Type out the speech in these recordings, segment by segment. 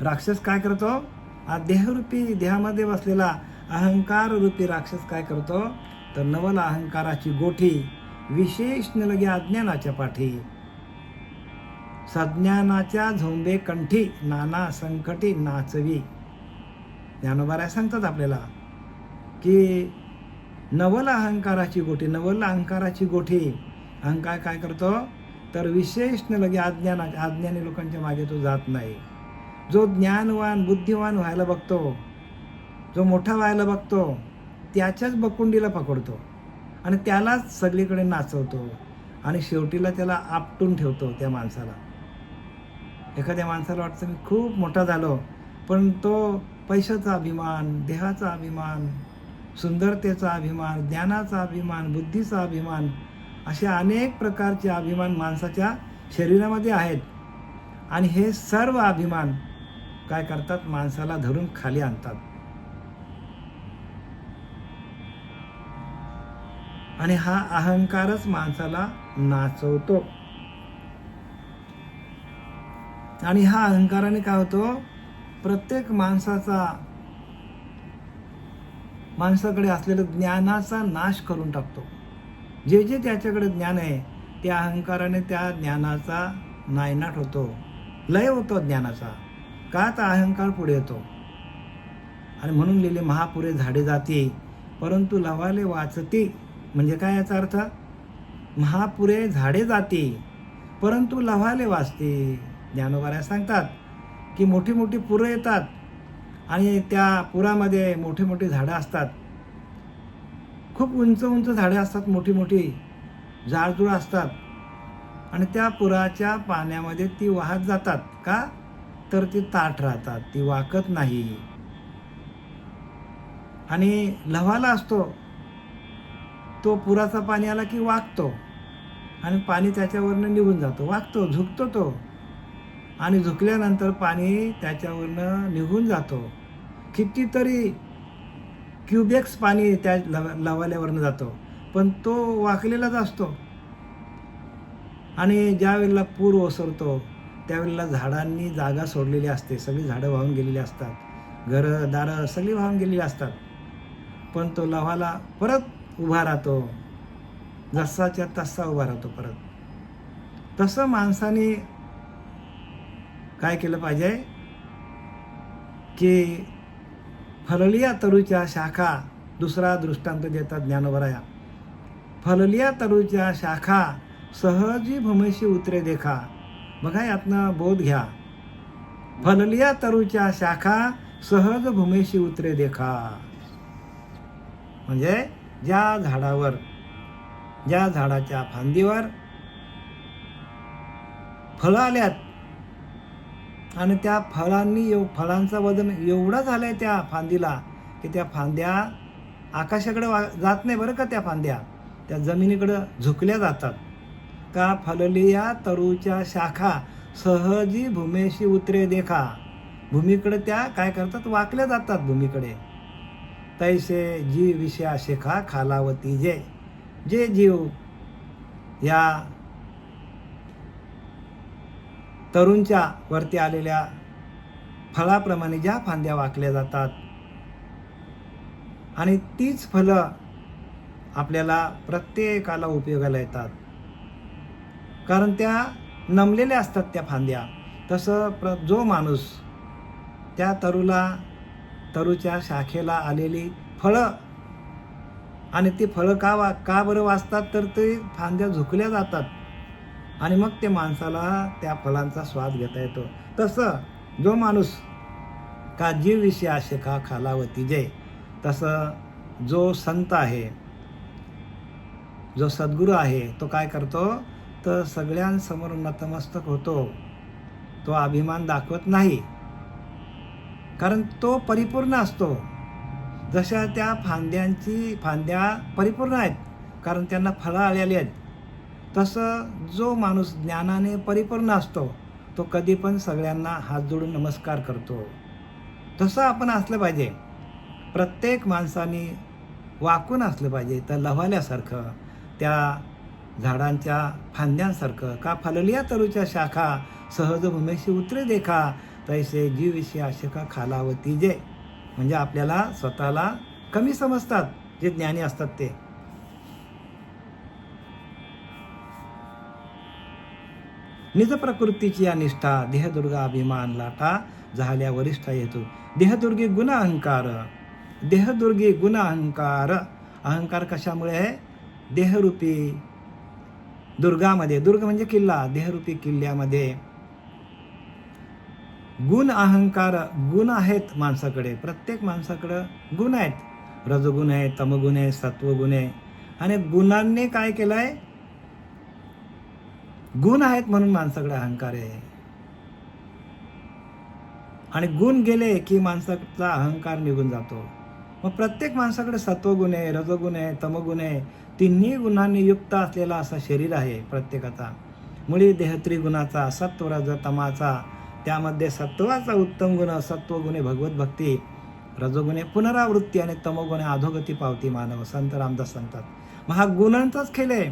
राक्षस काय करतो? हा देहरूपी देहामध्ये बसलेला अहंकार रूपी राक्षस काय करतो? तर नवल अहंकाराची गोठी विशेष निलगे लगे अज्ञानाच्या पाठी. सज्ञानाच्या झोंबे कंठी नाना संकटी नाचवी. ज्ञानोबाराय सांगतात आपल्याला की नवल अहंकाराची गोठी नवल अहंकाराची गोठी. अहंकार काय करतो? तर विशेष लगे अज्ञाना अज्ञानी लोकांच्या मागे तो जात नाही. जो ज्ञानवान बुद्धिवान व्हायला बघतो जो मोठा व्हायला बघतो त्याच्याच बकुंडीला पकडतो आणि त्यालाच सगळीकडे नाचवतो आणि शेवटीला त्याला आपटून ठेवतो त्या माणसाला. एखाद्या माणसाला वाटतं मी खूप मोठा झालो पण तो पैशाचा अभिमान देहाचा अभिमान सुंदरतेचा अभिमान ज्ञानाचा अभिमान बुद्धीचा अभिमान असे अनेक प्रकारचे अभिमान माणसाच्या शरीरामध्ये आहेत. आणि हे सर्व अभिमान काय करतात? माणसाला धरून खाली आणतात. आणि हा अहंकारच माणसाला नाचवतो. आणि हा अहंकाराने काय होतो? प्रत्येक माणसाचा माणसाकडे असलेलं ज्ञानाचा नाश करून टाकतो. जे जे त्याच्याकडे ज्ञान आहे त्या अहंकाराने त्या ज्ञानाचा नायनाट होतो. लय होतो ज्ञानाचा. का तर अहंकार पुढे येतो. आणि म्हणून लिहिले महापुरे झाडे जाते परंतु लवाले वाचते. म्हणजे काय याचा अर्थ? महापुरे झाडे जाते परंतु लव्हाले वाचते. ज्ञानोबाऱ्या सांगतात की मोठी मोठी पुरं येतात आणि त्या पुरामध्ये मोठी मोठी झाडं असतात. खूप उंच उंच झाडे असतात मोठी मोठी जाडजूड असतात. आणि त्या पुराच्या पाण्यामध्ये ती वाहत जातात. का? तर ती ताठ राहतात ती वाकत नाही. आणि लव्हाला असतो. तो पुराचा पाणी आला की वाकतो. आणि पाणी त्याच्यावरनं निघून जातो. वाकतो झुकतो तो. आणि झुकल्यानंतर पाणी त्याच्यावरनं निघून जातो. कितीतरी क्युबेक्स पाणी त्या लव लवाल्यावरनं जातो. पण तो वाकलेलाच असतो. आणि ज्या वेळेला पूर ओसरतो त्यावेळेला झाडांनी जागा सोडलेली असते. सगळी झाडं वाहून गेलेली असतात. घरं दारं सगळी वाहून गेलेली असतात. पण तो लव्हाला परत उभा राहतो. जसाच्या तसा उभा राहतो परत. तसं माणसाने काय केलं पाहिजे? की फललिया तरूच्या शाखा दुसरा दृष्टांत देतात ज्ञानोबराया. फललिया तरूच्या शाखा सहजी भूमीशी उतरे देखा. बघा यातनं बोध घ्या. फललिया तरूच्या शाखा सहज भूमीशी उतरे देखा. म्हणजे ज्या झाडावर ज्या झाडाच्या फांदीवर फळं आल्यात आणि त्या फळांनी एव फळांचं वजन एवढं झालं आहे त्या फांदीला की त्या फांद्या आकाशाकडे वा जात नाही बरं का त्या फांद्या. त्या जमिनीकडं झुकल्या जातात. का फललिया तरूच्या शाखा सहजी भूमेशी उतरे देखा. भूमीकडे त्या काय करतात? वाकल्या जातात भूमीकडे. तैसे जी विषया शेखा खालावती जे. जे जीव. या तरुणच्या वरती आलेल्या फळाप्रमाणे ज्या फांद्या वाकल्या जातात. आणि तीच फलं आपल्याला प्रत्येकाला उपयोगाला येतात. कारण त्या नमलेल्या असतात त्या फांद्या. तसं प्र जो माणूस त्या तरूला तरूच्या शाखेला आलेली फळं आणि ती फळं का वा का बरं वाचतात तर ते फांद्या झुकल्या जातात. आणि मग ते माणसाला त्या फळांचा स्वाद घेता येतो. तसं जो माणूस का जीव विषय शिखा खालावती जय तसं जो संत आहे जो सद्गुरू आहे तो काय करतो? तर सगळ्यांसमोर नतमस्तक होतो तो अभिमान दाखवत नाही. कारण तो परिपूर्ण असतो. जशा त्या फांद्यांची फांद्या परिपूर्ण आहेत कारण त्यांना फळं आलेली आहेत तसं जो माणूस ज्ञानाने परिपूर्ण असतो तो कधी पण सगळ्यांना हात जोडून नमस्कार करतो. तसं आपण असलं पाहिजे. प्रत्येक माणसाने वाकून असलं पाहिजे तर लव्हाल्यासारखं त्या झाडांच्या फांद्यांसारखं का फललिया तरूच्या शाखा सहज भूमेशी उतरे देखा तैसे जीव विषय आशिका खालावती जे म्हणजे आपल्याला स्वतःला कमी समजतात जे ज्ञानी असतात ते. निज प्रकृतीची या निष्ठा देहदुर्गा अभिमान लाटा झाल्या वरिष्ठ येतो देहदुर्गी गुण अहंकार. देहदुर्गी गुण अहंकार. अहंकार कशामुळे आहे? देहरूपी दुर्गामध्ये. दुर्ग म्हणजे किल्ला देहरूपी किल्ल्यामध्ये. गुण अहंकार गुण आहेत माणसाकडे. प्रत्येक माणसाकडं गुण आहेत. रजगुण आहे तमगुण आहे सत्वगुण आहे. आणि गुणांनी काय केलंय? गुण आहेत म्हणून माणसाकडे अहंकार आहे. आणि गुण गेले की माणसाचा अहंकार निघून जातो. मग प्रत्येक माणसाकडे सत्वगुण आहे रजगुण आहे तमगुण आहे. तिन्ही गुणांनी युक्त असलेला असा शरीर आहे प्रत्येकाचा. मुळी देहत्री गुणाचा सत्व तमाचा त्यामध्ये सत्वाचा उत्तम गुण सत्वगुणे भगवत भक्ती रजोगुणे पुनरावृत्ती आणि तमोगुणे अधोगती पावती मानव संत रामदास सांगतात. मग हा गुणांचाच खेळ आहे.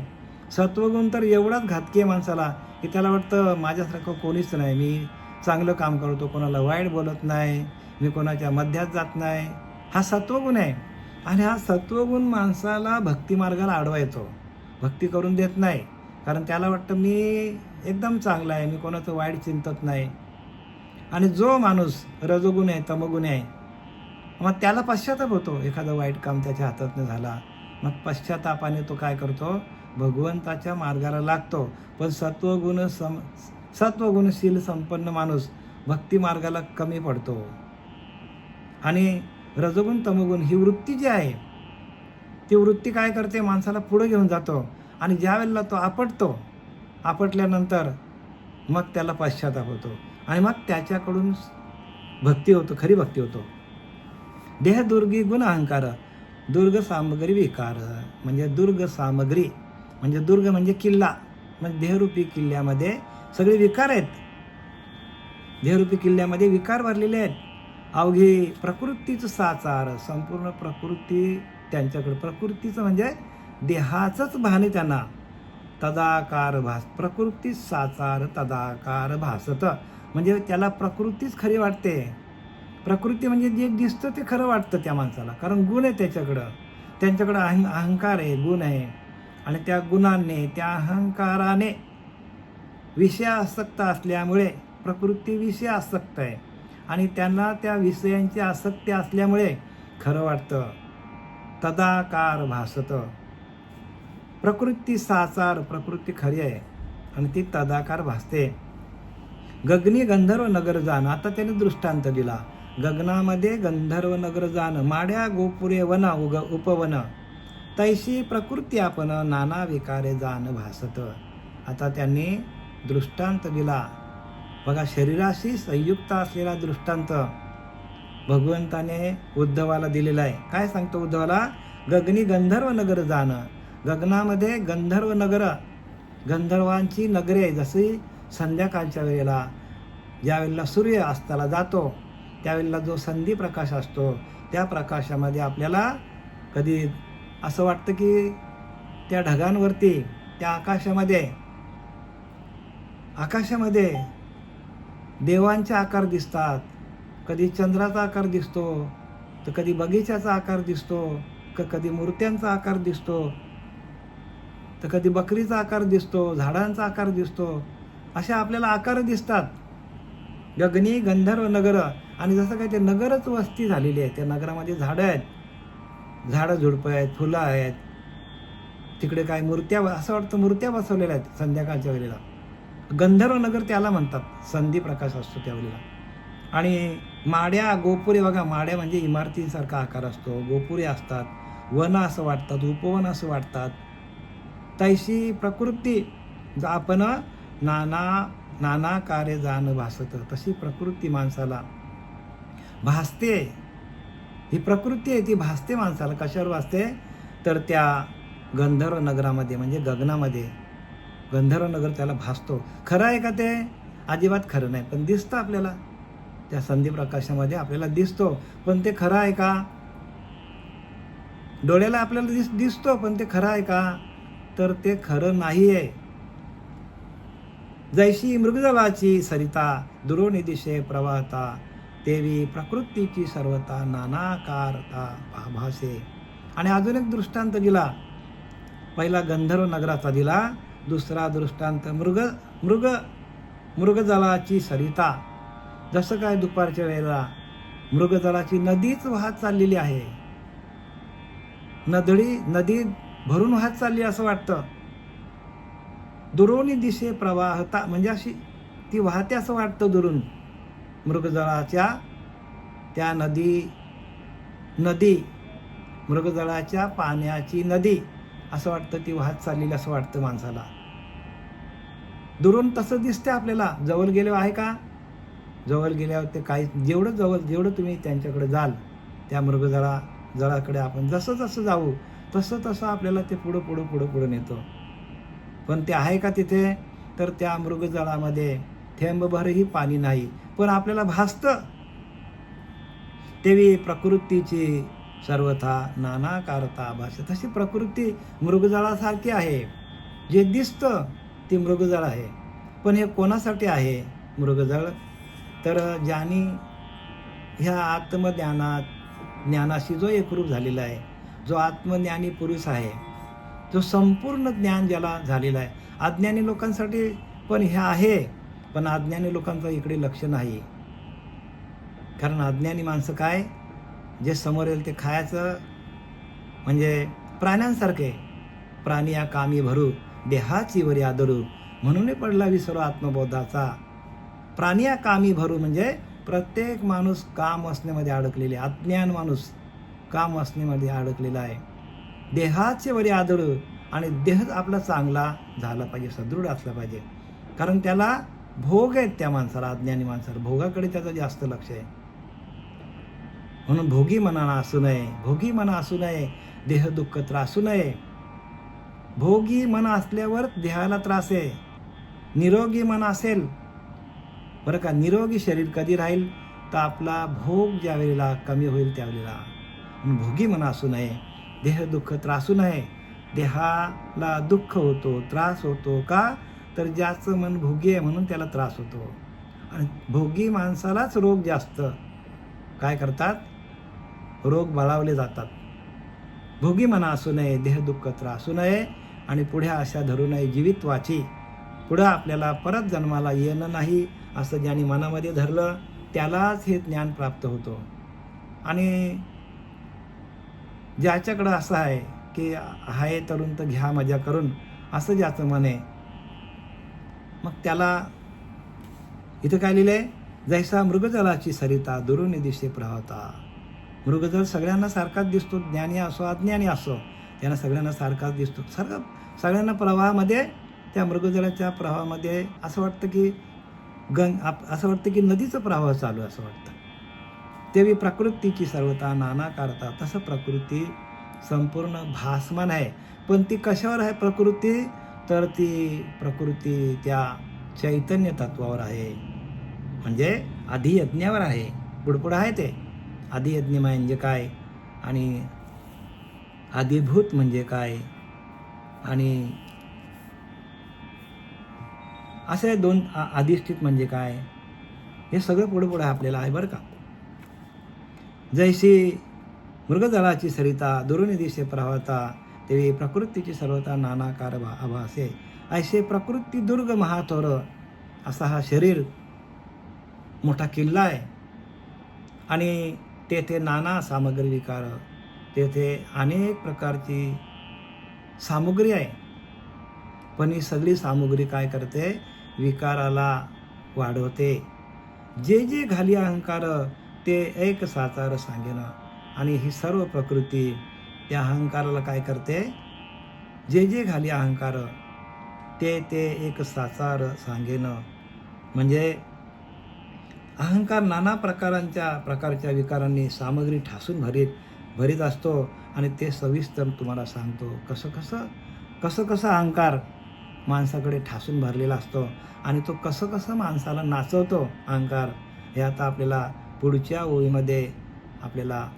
सत्वगुण तर एवढाच घातकी आहे माणसाला की त्याला वाटतं माझ्यासारखं कोणीच नाही. मी चांगलं काम करतो कोणाला वाईट बोलत नाही मी कोणाच्या मध्यात जात नाही. हा सत्वगुण आहे. आणि हा सत्वगुण माणसाला भक्तिमार्गाला आडवा येतो. भक्ती करून देत नाही. कारण त्याला वाटतं मी एकदम चांगला आहे. मी कोणाचं वाईट चिंतत नाही. आणि जो माणूस रजोगुण आहे तमगुण आहे मग त्याला पश्चाताप होतो. एखादं वाईट काम त्याच्या हातातनं झाला मग पश्चातापाने तो काय करतो? भगवंताच्या मार्गाला लागतो. पण सत्वगुण सम सत्वगुणशील संपन्न माणूस भक्ती मार्गाला कमी पडतो. आणि रजगुण तमगुण ही वृत्ती जी आहे ती वृत्ती काय करते? माणसाला पुढे घेऊन जातो आणि ज्या वेळेला तो आपटतो आपटल्यानंतर मग त्याला पश्चाताप होतो आणि मग त्याच्याकडून भक्ती होतो खरी भक्ती होतो. देह दुर्गी गुण अहंकार दुर्ग सामग्री विकार. म्हणजे दुर्ग सामग्री. म्हणजे दुर्ग म्हणजे किल्ला. म्हणजे देहरूपी किल्ल्यामध्ये सगळे विकार आहेत. देहरूपी किल्ल्यामध्ये विकार भरलेले आहेत. अवघे प्रकृतीचं साचार संपूर्ण प्रकृती त्यांच्याकडे. प्रकृतीचं म्हणजे देहाचंच भान आहे त्यांना. तदाकार भास प्रकृती साचार तदाकार भासत. म्हणजे त्याला प्रकृतीच खरी वाटते. प्रकृती म्हणजे जे दिसतं ते खरं वाटतं त्या माणसाला. कारण गुण आहे त्याच्याकडं. त्यांच्याकडं अहं अहंकार आहे गुण आहे. आणि त्या गुणांनी त्या अहंकाराने विषय आसक्त असल्यामुळे प्रकृती विषय आसक्त आहे. आणि त्यांना त्या विषयांची आसक्ती असल्यामुळे खरं वाटतं. तदाकार भासत. प्रकृती साचार प्रकृती खरी आहे आणि ती तदाकार भासते. गगनी गंधर्व नगर जाण आता त्याने दृष्टांत दिला. गगनामध्ये गंधर्व नगर जाण माड्या गोपुरे वन उग उपवन. तैशी प्रकृती आपण नाना विकारे जाण भासत. आता त्यांनी दृष्टांत दिला. बघा शरीराशी संयुक्त असलेला दृष्टांत भगवंताने उद्धवाला दिलेला आहे. काय सांगतो उद्धवाला? गगनी गंधर्व नगर जाणं. गगनामध्ये गंधर्व नगर गंधर्वांची नगरे जशी संध्याकाळच्या वेळेला ज्यावेळेला सूर्य अस्ताला जातो त्यावेळेला जो संधी प्रकाश असतो त्या प्रकाशामध्ये आपल्याला कधी असं वाटतं की त्या ढगांवरती त्या आकाशामध्ये आकाशामध्ये देवांचे आकार दिसतात. कधी चंद्राचा आकार दिसतो तर कधी बगीच्याचा आकार दिसतो क कधी मूर्त्यांचा आकार दिसतो तर कधी बकरीचा आकार दिसतो झाडांचा आकार दिसतो. असे आपल्याला आकार दिसतात. गगनी गंधर्व नगर आणि जसं काय ते नगरच वस्ती झालेली आहे. त्या नगरामध्ये झाडं आहेत. झाडं झुडपं आहेत फुलं आहेत. तिकडे काय मूर्त्या असं वाटतं मूर्त्या बसवलेल्या आहेत संध्याकाळच्या वेळेला. गंधर्वनगर त्याला म्हणतात. संधी प्रकाश असतो त्यावेळेला. आणि माड्या गोपुरे बघा माड्या म्हणजे इमारतींसारखा आकार असतो. गोपुरे असतात वन असं वाटतात उपवन असं वाटतात. तैशी प्रकृती आपण नाना नाना कार्य जाण भासत. तशी प्रकृती माणसाला भासते. ही प्रकृती आहे ती भासते माणसाला. कशावर भासते? तर त्या गंधर्व नगरामध्ये म्हणजे गगनामध्ये. गंधर्वनगर त्याला भासतो. खरं आहे का ते? अजिबात खरं नाही. पण दिसतं आपल्याला. त्या संधी प्रकाशामध्ये आपल्याला दिसतो. पण ते खरं आहे का? डोळ्याला आपल्याला दिस दिसतो पण ते खरं आहे का? तर ते खरं नाही आहे जैशी मृगजलाची सरिता दुरोनिदिशे प्रवाहता देवी प्रकृतीची सर्वता नानाकारता भाभासे. आणि अजून एक दृष्टांत दिला. पहिला गंधर्व नगराचा दिला. दुसरा दृष्टांत मृग मृग मृगजलाची सरिता. जसं काय दुपारच्या वेळेला मृगजलाची नदीच वाहत चाललेली आहे. नदळी नदी भरून वाहत चालली असं वाटतं. दुरोनी दिशे प्रवाहता म्हणजे अशी ती वाहते असं वाटतं दुरून. मृगजळाच्या त्या नदी नदी मृगजळाच्या पाण्याची नदी असं वाटतं ती वाहत चाललेली असं वाटतं माणसाला. दुरून तसं दिसते आपल्याला. जवळ गेलो आहे का? जवळ गेल्यावर ते काही जेवढं जवळ जेवढं तुम्ही त्यांच्याकडे जाल त्या मृगजळा जळाकडे आपण जसं जसं जाऊ तसं तसं आपल्याला ते पुढं पुढं पुढं पुढं नेतो. पण ते आहे का तिथे? तर त्या मृगजळामध्ये थेंबभरही पाणी नाही. पण आपल्याला भासतं. तेवी प्रकृतीची सर्वथा नाना कारता भाषा तशी प्रकृती मृगजळासारखी आहे. जे दिसतं ती मृगजळ आहे. पण हे कोणासाठी आहे मृगजळ? तर ज्यानी ह्या आत्मज्ञानात ज्ञानाशी जो एकरूप झालेला आहे जो आत्मज्ञानी पुरुष आहे जो संपूर्ण ज्ञान ज्याला झालेला आहे. अज्ञानी लोकांसाठी पण हे आहे पण अज्ञानी लोकांचं इकडे लक्ष नाही. कारण अज्ञानी माणसं काय? जे समोर येईल ते खायचं म्हणजे प्राण्यांसारखे. प्राणी या कामी भरू. देहाची वरी आदरू. म्हणून पडला विसरो आत्मबोधाचा. प्राणी कामी भरू म्हणजे प्रत्येक माणूस काम असण्यामध्ये अडकलेले आहे. अज्ञान माणूस काम असण्यामध्ये अडकलेला आहे. देहाचे वरी आदळू आणि देह आपला चांगला झाला पाहिजे सदृढ असला पाहिजे. कारण त्याला भोग आहेत त्या माणसाला अज्ञानी माणसाला. भोगाकडे त्याचं जास्त लक्ष आहे. म्हणून भोगी मनाला असू नये. भोगी मना असू नये. देह दुःख त्रासू नये. भोगी मन असल्यावर देहाला त्रास आहे. निरोगी मन असेल बरं का? निरोगी शरीर कधी राहील? तर आपला भोग ज्या वेळेला कमी होईल त्यावेळेला. भोगी मन असू नये देह दुःख त्रासू नये. देहाला दुःख होतो त्रास होतो का? तर ज्याचं मन भोगी आहे म्हणून त्याला त्रास होतो. आणि भोगी माणसालाच रोग जास्त. काय करतात? रोग बळावले जातात. भोगी मना असू नये देह दुःख त्रासू नये. आणि पुढे आशा धरू नये जीवित्वाची पुढं आपल्याला परत जन्माला येणं नाही असं ज्याने मनामध्ये धरलं त्यालाच हे ज्ञान प्राप्त होतो. आणि ज्याच्याकडं असं आहे की आहे तरुण तर घ्या मजा करून असं ज्याचं मन आहे मग त्याला इथं काय लिहिलंय? जैसा मृगजलाची सरिता दुरुनी दिशे प्रवाहता मृगजल सगळ्यांना सारखाच दिसतो ज्ञानी असो अज्ञानी असो त्यांना सगळ्यांना सारखाच दिसतो. सारखा सगळ्यांना प्रवाहामध्ये त्या मृगजलाच्या प्रवाहामध्ये असं वाटतं की गंग आप असं वाटतं की नदीचं प्रवाह चालू असं वाटतं. तेवी प्रकृतीची सर्वता नानाकारता तसं प्रकृती संपूर्ण भासमान आहे. पण ती कशावर आहे प्रकृती? तर ती प्रकृती त्या चैतन्य तत्वावर आहे. म्हणजे अधियज्ञावर आहे. पुढपुढं आहे ते. आदियज्ञ म्हणजे काय? आणि आदिभूत म्हणजे काय? आणि असे दोन अधिष्ठित म्हणजे काय? हे सगळं पुढे पुढे आपल्याला आहे बरं का? जैशी मृगजळाची सरिता दुर्निधीचे प्रवाहता तेवी प्रकृतीची सर्वता नानाकार आभासे. ऐसे प्रकृती दुर्ग महाथोर असा हा शरीर मोठा किल्ला आहे. आणि तेथे नाना सामग्री विकार तेथे अनेक प्रकारची सामुग्री आहे. पण ही सगळी सामुग्री काय करते? विकाराला वाढवते. जे जे घाली अहंकार ते एक साचार सांगेन. आणि ही सर्व प्रकृती त्या अहंकाराला काय करते? जे जे घाली अहंकार ते ते एक साचार सांगेन. म्हणजे अहंकार नाना प्रकारांच्या प्रकारच्या विकारांनी सामग्री ठासून भरीत. भरीत असतो आणि ते सविस्तर तुम्हाला सांगतो. कसं कसं कसं कसं अहंकार माणसाकडे ठासून भरलेला असतो आणि तो कसं कसं माणसाला नाचवतो अहंकार हे आता आपल्याला पुढच्या ओळीमध्ये आपल्याला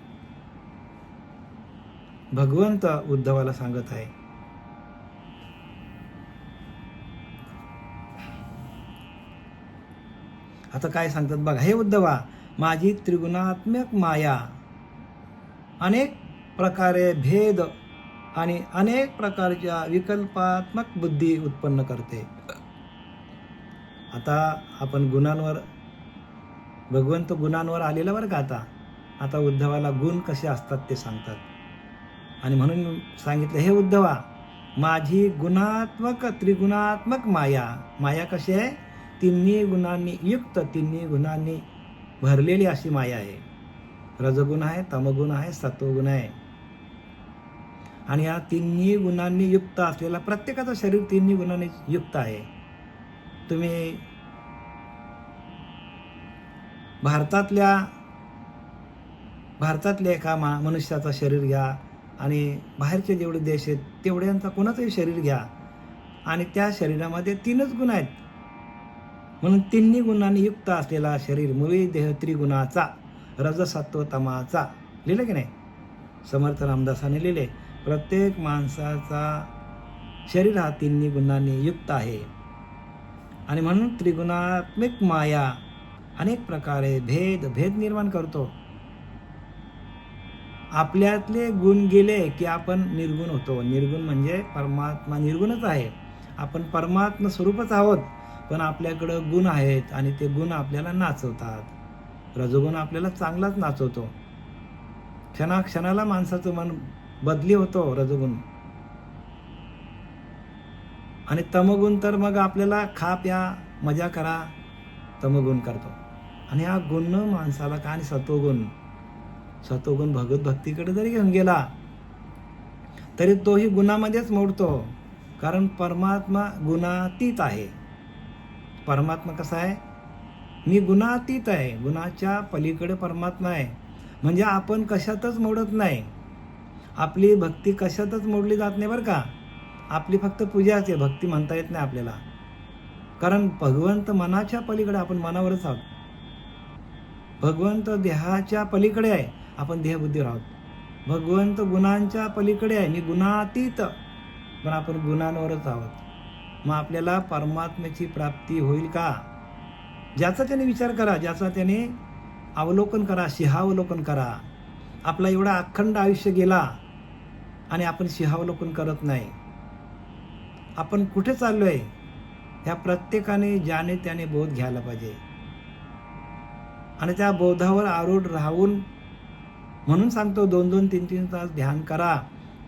भगवंत उद्धवाला सांगत आहे. आता काय सांगतात बघा हे उद्धवा माझी त्रिगुणात्मक माया अनेक प्रकारे भेद आणि अनेक प्रकारच्या विकल्पात्मक बुद्धी उत्पन्न करते. आता आपण गुणांवर भगवंत गुणांवर आलेला बरं का आता? आता उद्धवाला गुण कसे असतात ते सांगतात. आणि म्हणून सांगितलं हे उद्धवा माझी गुणात्मक त्रिगुणात्मक माया माया कशी आहे? तिन्ही गुणांनी युक्त तिन्ही गुणांनी भरलेली अशी माया आहे. रजगुण आहे तमगुण आहे सत्वगुण आहे. आणि या तिन्ही गुणांनी युक्त असलेला प्रत्येकाचं शरीर तिन्ही गुणांनी युक्त आहे. तुम्ही भारतातल्या भारतातल्या एका मा मनुष्याचं शरीर घ्या आणि बाहेरचे जेवढे देश आहेत तेवढ्यांचा कोणाचंही शरीर घ्या. आणि त्या शरीरामध्ये तीनच गुण आहेत. म्हणून तिन्ही गुणांनी युक्त असलेला शरीर मुळी देह त्रिगुणाचा. रजसत्व तमाचा लिहिलं की नाही? समर्थ रामदासाने लिहिले. प्रत्येक माणसाचा शरीर हा तिन्ही गुणांनी युक्त आहे. आणि म्हणून त्रिगुणात्मिक माया अनेक प्रकारे भेद भेद निर्माण करतो. आपल्यातले गुण गेले की आपण निर्गुण होतो. निर्गुण म्हणजे परमात्मा निर्गुणच आहे. आपण परमात्मा स्वरूपच आहोत पण आपल्याकडं गुण आहेत आणि ते गुण आपल्याला नाचवतात. रजगुण आपल्याला चांगलाच नाचवतो. क्षणा क्षणाला माणसाचं मन बदली होतो रजगुण. आणि तमगुण तर मग आपल्याला खा प्या मजा करा तमगुण करतो. आणि हा गुण माणसाला का आणि सत्वगुण? सत्वगुण भगवत भक्तीकडे जरी घेऊन गेला तरी तोही गुणामध्येच मोडतो. कारण परमात्मा गुणातीत आहे. परमात्मा कसा आहे? मी गुणातीत आहे. गुणाच्या पलीकडे परमात्मा आहे. म्हणजे आपण कशातच मोडत नाही. आपली भक्ती कशातच मोडली जात नाही बरं का? आपली फक्त पूजाच आहे. भक्ती म्हणता येत नाही आपल्याला. कारण भगवंत मनाच्या पलीकडे आपण मनावरच आहोत. भगवंत देहाच्या पलीकडे आहे. आपण देहबुद्धीवर आहोत भगवंत गुणांच्या पलीकडे आहे. मी गुणातीत. पण आपण गुणांवरच आहोत. मग आपल्याला परमात्म्याची प्राप्ती होईल का? ज्याचा त्याने विचार करा ज्याचा त्याने अवलोकन करा सिंहावलोकन करा. आपला एवढा अखंड आयुष्य गेला आणि आपण सिंहावलोकन करत नाही. आपण कुठे चाललो आहे ह्या प्रत्येकाने ज्याने त्याने बोध घ्यायला पाहिजे. आणि त्या बोधावर आरूढ राहून म्हणून सांगतो दोन दोन तीन तीन तास ध्यान करा.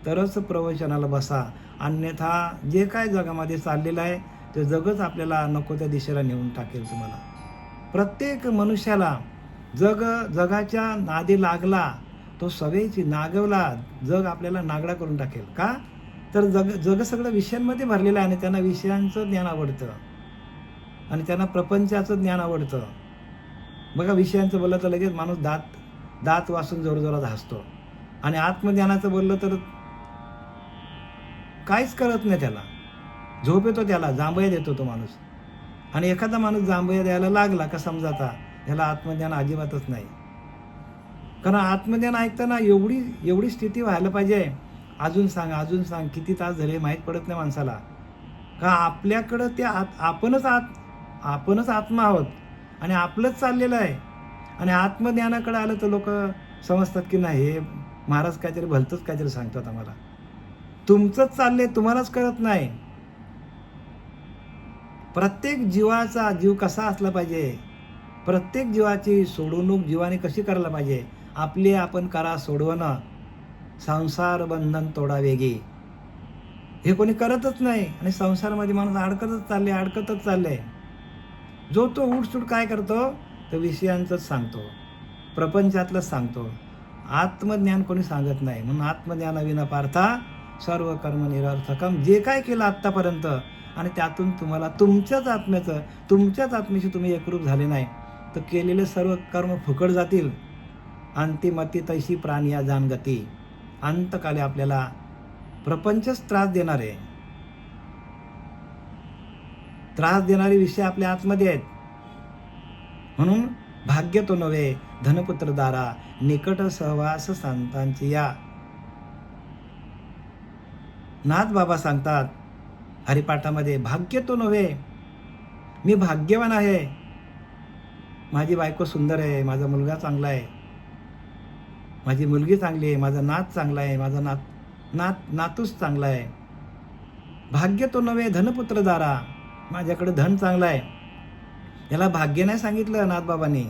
तरच प्रवचनाला बसा. अन्यथा जे काय जगामध्ये चाललेलं आहे ते जगच आपल्याला नको त्या दिशेला नेऊन टाकेल तुम्हाला. प्रत्येक मनुष्याला जग जगाच्या नादी लागला तो सवयीची नागवला जग आपल्याला नागडा करून टाकेल. का? तर जग जग सगळं विषयांमध्ये भरलेलं आहे आणि त्यांना विषयांचं ज्ञान आवडतं. आणि त्यांना प्रपंचाचं ज्ञान आवडतं. बघा विषयांचं बोललं तर लगेच माणूस दात दात वासून जोरजोरात हसतो. आणि आत्मज्ञानाचं बोललं तर काहीच करत नाही त्याला. झोप येतो त्याला जांभया देतो तो माणूस. आणि एखादा माणूस जांभया द्यायला लागला का समजाता ह्याला आत्मज्ञान अजिबातच नाही. कारण आत्मज्ञान ऐकताना एवढी एवढी स्थिती व्हायला पाहिजे. अजून सांग अजून सांग किती तास झाले माहीत पडत नाही माणसाला. का आपल्याकडं ते आत आपणच आत आपणच आत्मा आहोत आणि आपलंच चाललेलं आहे. आणि आत्मज्ञानाकडे आलं तर लोक समजतात की नाही हे महाराज काहीतरी भलतंच काहीतरी सांगतात आम्हाला. तुमचंच चाललंय तुम्हालाच कळत नाही. प्रत्येक जीवाचा जीव कसा असला पाहिजे? प्रत्येक जीवाची सोडवणूक जीवाने कशी करायला पाहिजे? आपले आपण करा सोडवणं. संसार बंधन तोडा वेगी हे कोणी करतच नाही आणि संसारामध्ये माणूस अडकतच चालले अडकतच चालले. जो तो उठसूट काय करतो? तर विषयांचंच सांगतो. प्रपंचातलंच सांगतो. आत्मज्ञान कोणी सांगत नाही. म्हणून आत्मज्ञानाविना पार्था सर्व कर्म निरर्थकम. जे काय केलं आत्तापर्यंत आणि त्यातून तुम्हाला तुमच्याच आत्म्याचं तुमच्याच आत्म्याशी तुम्ही एकरूप झाले नाही तर केलेले सर्व कर्म फुकट जातील. अंतिमती तैशी प्राणिया जानगती अंतकाली आपल्याला प्रपंचच त्रास देणारे. त्रास देणारे विषय आपल्या आतमध्ये आहेत. म्हणून भाग्य तो नव्हे धनपुत्र दारा निकट सहवास संतांची या. नाथ बाबा सांगतात हरिपाठामध्ये भाग्य तो नव्हे. मी भाग्यवान आहे. माझी बायको सुंदर आहे. माझा मुलगा चांगला आहे. माझी मुलगी चांगली आहे. माझा नात चांगला आहे. माझा नात नात नातूच चांगला आहे. भाग्य तो नव्हे धनपुत्र दारा. माझ्याकडे धन चांगलं आहे. याला भाग्य नाही सांगितलं नाथबाबांनी.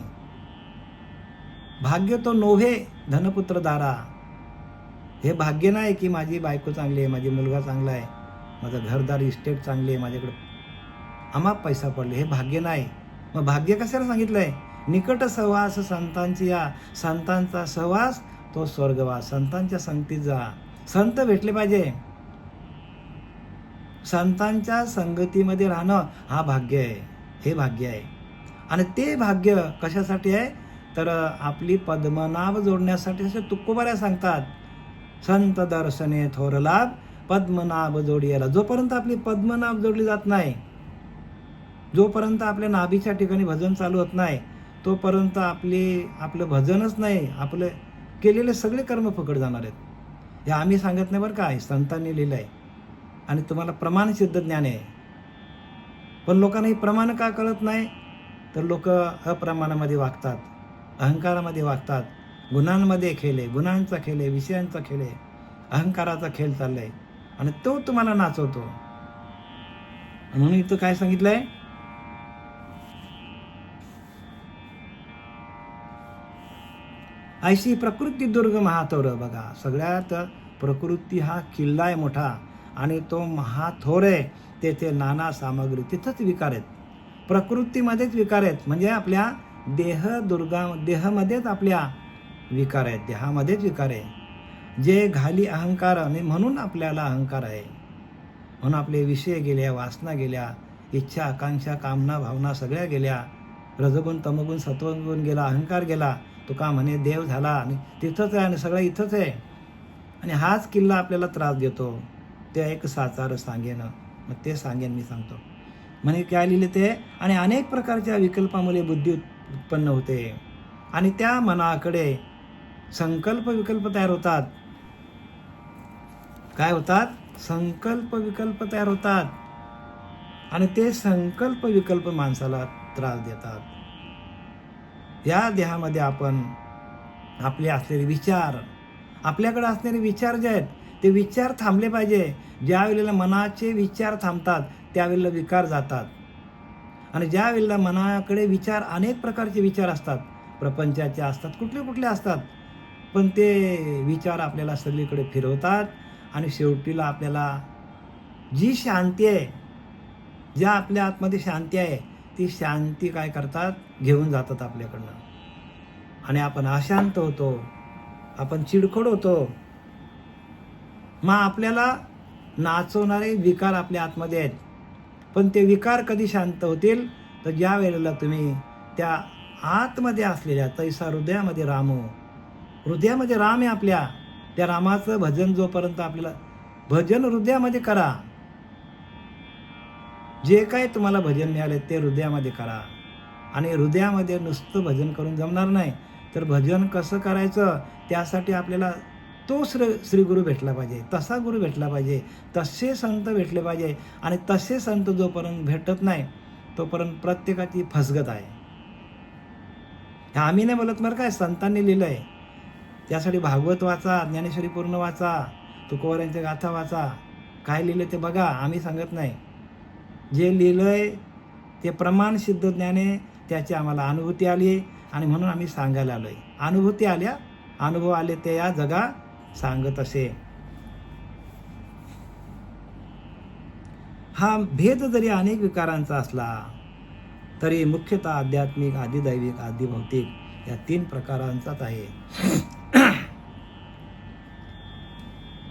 भाग्य तो नोव्हे धनपुत्र दारा. हे भाग्य नाही की माझी बायको चांगली आहे माझी मुलगा चांगला आहे. माझं घरदार इस्टेट चांगली आहे माझ्याकडे अमाप पैसा पडले हे भाग्य नाही. मग भाग्य कशाला सांगितलंय? निकट सहवास संतांची या संतांचा सहवास तो स्वर्गवास. संतांच्या संगतीत जा. संत भेटले पाहिजे. संतांच्या संगतीमध्ये राहणं हा भाग्य आहे. हे भाग्य आहे. आणि ते भाग्य कशासाठी आहे? तर आपली पद्मनाभ जोडण्यासाठी असे तुकोबाऱ्या सांगतात. संत दर्शने थोर लाभ पद्मनाभ जोडियाला. जोपर्यंत आपली पद्मनाभ जोडली जात नाही जोपर्यंत आपल्या नाभीच्या ठिकाणी भजन चालू होत नाही तोपर्यंत आपले आपलं भजनच नाही आपले केलेले सगळे कर्म फुकट जाणार आहेत. हे आम्ही सांगत नाही बरं काय संतांनी लिहिलं आहे आणि तुम्हाला प्रमाण सिद्ध ज्ञान आहे. पण लोकांना हे प्रमाण का कळत नाही? तर लोक अप्रमाणामध्ये वागतात अहंकारामध्ये वागतात गुणांमध्ये खेळ आहे गुणांचा खेळ आहे विषयांचा खेळ आहे अहंकाराचा खेळ चाललाय. आणि तो तुम्हाला नाचवतो. म्हणून इथं काय सांगितलंय? ऐशी प्रकृती दुर्ग महाथोर बघा. सगळ्यात प्रकृती हा किल्ला आहे मोठा आणि तो महाथोर आहे. तेथे नाना सामग्री तिथंच विकार आहेत. प्रकृतीमध्येच विकार आहेत. म्हणजे आपल्या देह दुर्गा देहामध्येच आपल्या विकार आहेत. देहामध्येच विकार आहे. जे घाली अहंकाराने म्हणून आपल्याला अहंकार आहे. म्हणून आपले विषय गेल्या वासना गेल्या इच्छा आकांक्षा कामना भावना सगळ्या गेल्या. रजगुण तमगुण सत्वगुण गेला अहंकार गेला तो का म्हणे देव झाला आणि तिथंच आहे आणि सगळं इथंच आहे. आणि हाच किल्ला आपल्याला त्रास देतो. ते एक साचार सांगेन. मग ते सांगेन मी सांगतो. म्हणे काय लिहिले ते? आणि अनेक प्रकारच्या विकल्पामुळे बुद्धी उत्पन्न होते. आणि त्या मनाकडे संकल्प विकल्प तयार होतात. काय होतात? संकल्प विकल्प तयार होतात. आणि ते संकल्प विकल्प माणसाला त्रास देतात. या देहामध्ये आपण आपले असलेले विचार आपल्याकडे असलेले विचार जे आहेत ते विचार थांबले पाहिजे. ज्या वेळेला मनाचे विचार थांबतात त्यावेळेला विकार जातात. आणि ज्या वेळेला मनाकडे विचार अनेक प्रकारचे विचार असतात प्रपंचाचे असतात कुठले कुठले असतात पण ते विचार आपल्याला सगळीकडे फिरवतात. आणि शेवटीला आपल्याला जी शांती आहे ज्या आपल्या आतमध्ये शांती आहे ती शांती काय करतात? घेऊन जातात आपल्याकडनं. आणि आपण अशांत होतो आपण चिडखोड होतो. मग आपल्याला नाचवणारे विकार आपल्या आतमध्ये आहेत. पण ते विकार कधी शांत होतील? तर ज्या वेळेला तुम्ही त्या आतमध्ये असलेल्या तैसा हृदयामध्ये राम. हृदयामध्ये राम आहे आपल्या. त्या रामाचं भजन जोपर्यंत आपल्याला भजन हृदयामध्ये करा. जे काही तुम्हाला भजन मिळाले ते हृदयामध्ये करा. आणि हृदयामध्ये नुसतं भजन करून जमणार नाही तर भजन कसं करायचं त्यासाठी आपल्याला तो श्री श्री गुरु भेटला पाहिजे तसा गुरु भेटला पाहिजे तसे संत भेटले पाहिजे. आणि तसे संत जोपर्यंत भेटत नाही तोपर्यंत प्रत्येकाची फसगत आहे. आम्ही नाही बोलत बरं काय संतांनी लिहिलं आहे त्यासाठी भागवत वाचा ज्ञानेश्वरी पूर्ण वाचा तुकोवऱ्यांच्या गाथा वाचा. काय लिहिलं ते बघा आम्ही सांगत नाही. जे लिहिलंय ते प्रमाण सिद्ध ज्ञाने त्याची आम्हाला अनुभूती आली आणि म्हणून आम्ही सांगायला आलोय. अनुभूती आल्या अनुभव आले ते या जगा सांगत असे. हा भेद जरी अनेक विकारांचा असला तरी मुख्यतः आध्यात्मिक आदिदैविक आदिभौतिक या तीन प्रकारांचाच आहे.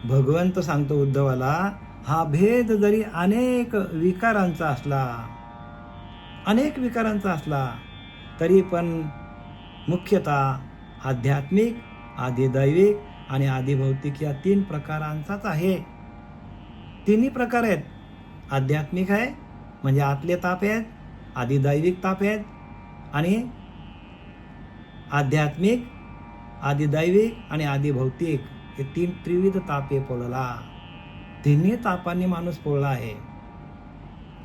भगवंत सांगतो उद्धवाला हा भेद जरी अनेक विकारांचा असला अनेक विकारांचा असला तरी पण मुख्यतः आध्यात्मिक आदिदैविक आणि आदिभौतिक या तीन प्रकारांचाच आहे. तिन्ही प्रकार आहेत. आध्यात्मिक आहे म्हणजे आतले ताप आहेत आदिदैविक ताप आहेत आणि आध्यात्मिक आदिदैविक आणि आदिभौतिक. ते तीन त्रिविध तापे पोळला. तिन्ही तापांनी माणूस पोळला आहे.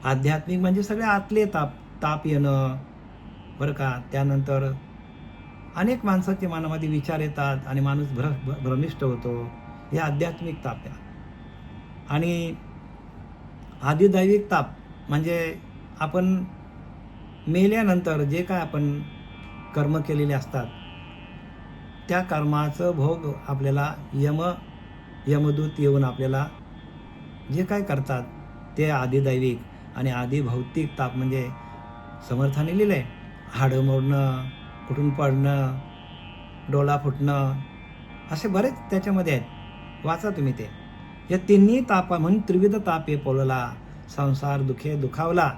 आध्यात्मिक म्हणजे सगळे आतले ताप ताप येणं. बरं का? त्यानंतर अनेक माणसाचे मनामध्ये विचार येतात आणि माणूस भ्र भ्र- भ्रमिष्ट होतो. हे आध्यात्मिक ताप आहे. आणि आदिदैविक ताप म्हणजे आपण मेल्यानंतर जे काय आपण कर्म केलेले असतात त्या कर्माचं भोग आपल्याला यम यमदूत येऊन आपल्याला जे काय करतात ते आदिदैविक आणि आधी भौतिक ताप म्हणजे समर्थाने लिहिलं आहे हाडं मोडणं कुठून पडणं डोळा फुटणं असे बरेच त्याच्यामध्ये आहेत. वाचा तुम्ही ते. या तिन्ही तापा म्हणून त्रिविध तापे पोलला संसार दुखे दुखावला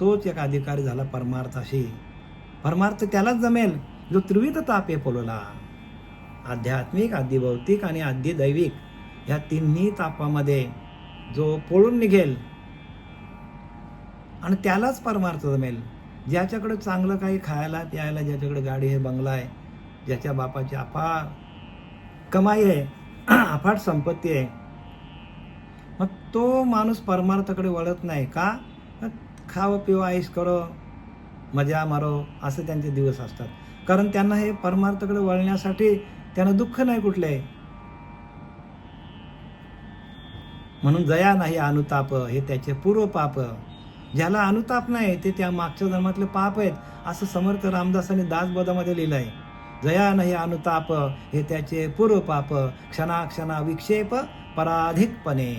तोच एक अधिकारी झाला परमार्थाशी. परमार्थ त्यालाच जमेल जो त्रिविध तापे पोलला. आध्यात्मिक आदिभौतिक आणि आदिदैविक ह्या तिन्ही तापामध्ये जो पळून निघेल आणि त्यालाच परमार्थ जमेल. ज्याच्याकडे चांगलं काही खायला प्यायला ज्याच्याकडे गाडी आहे बंगला आहे ज्याच्या बापाची अफाट कमाई आहे अफाट संपत्ती आहे मग तो माणूस परमार्थाकडे वळत नाही का? खावं पिवं आईश करो मजा मारो असे त्यांचे दिवस असतात. कारण त्यांना हे परमार्थाकडे वळण्यासाठी त्यांना दुःख नाही कुठले म्हणून जया नाही अनुताप हे त्याचे पूर्व पाप. ज्याला अनुताप नाही ते त्या मागच्या जन्मातले पाप आहेत असं समर्थ रामदासांनी दासबोधामध्ये लिहिलं आहे जया नाही अनुताप हे त्याचे पूर्व पाप. क्षणाक्षणा विक्षेप पराधिकपणे.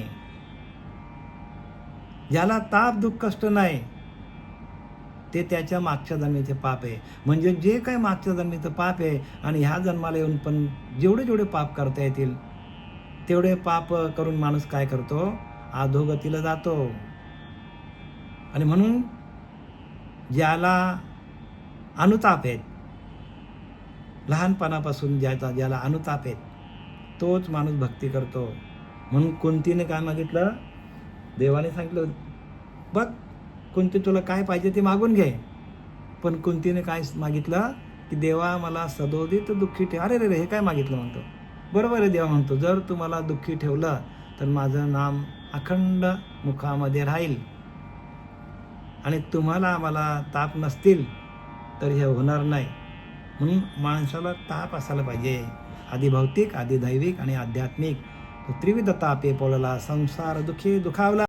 ज्याला ताप दुःख कष्ट नाही ते त्याच्या मागच्या जन्मीचे पाप आहे. म्हणजे जे काही मागच्या जन्मीचं पाप आहे आणि ह्या जन्माला येऊन पण जेवढे जेवढे पाप करता येतील तेवढे पाप करून माणूस काय करतो? अधोगतीला जातो. आणि म्हणून ज्याला अनुताप आहेत लहानपणापासून ज्याचा ज्याला अनुताप आहेत तोच माणूस भक्ती करतो. म्हणून कोणतीने काय मागितलं? देवाने सांगितलं बघ कुंती तुला काय पाहिजे ते मागून घे. पण कुंतीने काय मागितलं की देवा मला सदोदित दुःखी ठेव. अरे रे रे हे काय मागितलं म्हणतो? बरोबर आहे देवा म्हणतो जर तू मला दुःखी ठेवलं तर माझं नाम अखंड मुखामध्ये राहील. आणि तुम्हाला मला ताप नसतील तर हे होणार नाही. म्हणून माणसाला ताप असायला पाहिजे. आधी भौतिक आधी दैविक आणि आध्यात्मिक. त्रिविध तापे पोळला संसार दुःखी दुखावला.